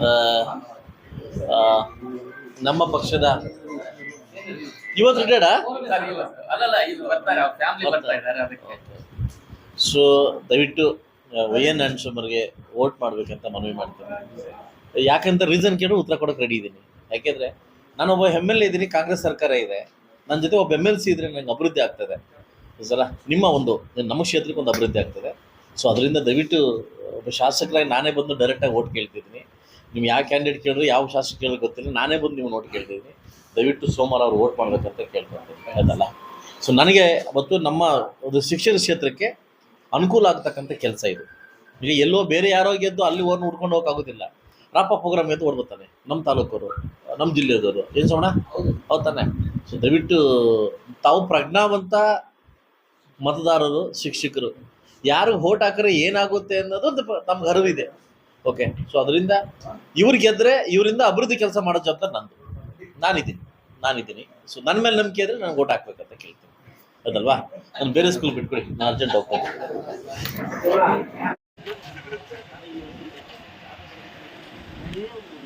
ಆ, ಆ, ನಮ್ಮ ಪಕ್ಷದ ಇವತ್ತು ಅದಕ್ಕೆ ಸೊ ದಯವಿಟ್ಟು ವೈ ಎನ್ ಸುಮರ್ಗೆ ವೋಟ್ ಮಾಡ್ಬೇಕಂತ ಮನವಿ ಮಾಡ್ತೇನೆ. ಯಾಕಂತ ರೀಸನ್ ಕೇಳಿ, ಉತ್ತರ ಕೊಡೋಕೆ ರೆಡಿ ಇದ್ದೀನಿ ಯಾಕೆಂದರೆ ನಾನು ಒಬ್ಬ ಎಂ ಎಲ್ ಎ ಇದ್ದೀನಿ ಕಾಂಗ್ರೆಸ್ ಸರ್ಕಾರ ಇದೆ. ನನ್ನ ಜೊತೆ ಒಬ್ಬ ಎಂ ಎಲ್ ಸಿ ಇದ್ದರೆ ನನಗೆ ಅಭಿವೃದ್ಧಿ ಆಗ್ತದೆ. ಸಲ ನಿಮ್ಮ ಒಂದು, ನಮ್ಮ ಕ್ಷೇತ್ರಕ್ಕೆ ಒಂದು ಅಭಿವೃದ್ಧಿ ಆಗ್ತದೆ. ಸೊ ಅದರಿಂದ ದಯವಿಟ್ಟು, ಒಬ್ಬ ಶಾಸಕರಾಗಿ ನಾನೇ ಬಂದು ಡೈರೆಕ್ಟಾಗಿ ಓಟ್ ಕೇಳ್ತಿದ್ದೀನಿ. ನೀವು ಯಾವ ಕ್ಯಾಂಡಿಡೇಟ್ ಕೇಳಿದ್ರು, ಯಾವ ಶಾಸಕ ಕೇಳಿದ್ರು ಗೊತ್ತಿಲ್ಲ, ನಾನೇ ಬಂದು ನೀವು ನೋಟ್ ಕೇಳ್ತಿದ್ದೀನಿ. ದಯವಿಟ್ಟು ಸೋಮವಾರ ಅವ್ರು ಓಟ್ ಮಾಡಬೇಕಂತ ಕೇಳ್ಕೊಳ್ತೀನಿ ಅದಲ್ಲ ಸೊ ನನಗೆ ಅವತ್ತು ನಮ್ಮ ಒಂದು ಶಿಕ್ಷಣ ಕ್ಷೇತ್ರಕ್ಕೆ ಅನುಕೂಲ ಆಗ್ತಕ್ಕಂಥ ಕೆಲಸ ಇದು. ಈಗ ಎಲ್ಲೋ ಬೇರೆ ಯಾರೋ ಗೆದ್ದು ಅಲ್ಲಿ ಓರ್ನ ಹುಡ್ಕೊಂಡು ಹೋಗೋಕ್ಕಾಗೋದಿಲ್ಲ. ರಾಪ ಪ್ರೋಗ್ರಾಮ್ ಎದ್ದು ಓಡ್ಬರ್ತಾನೆ ನಮ್ಮ ತಾಲೂಕವರು ನಮ್ಮ ಜಿಲ್ಲೆಯವರು ಏನು ಸೋಣ ಹೌದು. ತಾನೆ. ಸೊ ದಯವಿಟ್ಟು ತಾವು ಪ್ರಜ್ಞಾವಂತ ಮತದಾರರು ಶಿಕ್ಷಕರು ಯಾರು ಓಟ್ ಹಾಕಿದ್ರೆ ಏನಾಗುತ್ತೆ ಅನ್ನೋದು ಒಂದು ನಮ್ಗೆ ಅರಿವಿದೆ. ಓಕೆ ಸೊ ಅದರಿಂದ ಇವ್ರು ಗೆದ್ರೆ ಇವರಿಂದ ಅಭಿವೃದ್ಧಿ ಕೆಲಸ ಮಾಡೋ ಜವಾಬ್ದಾರಿ ನಂದು. ನಾನಿದ್ದೀನಿ. ನಾನಿದ್ದೀನಿ. ಸೊ ನನ್ನ ಮೇಲೆ ನಂಬಿಕೆ ಇದ್ರೆ ನಾನು ಓಟ್ ಹಾಕ್ಬೇಕಂತ ಕೇಳ್ತೀನಿ. ಅದಲ್ವಾ ನಾನು ಬೇರೆ ಸ್ಕೂಲ್ ಬಿಟ್ಕೊಡಿ ನಾನು ಅರ್ಜೆಂಟ್ ಹೋಗ್ತೀನಿ Deus.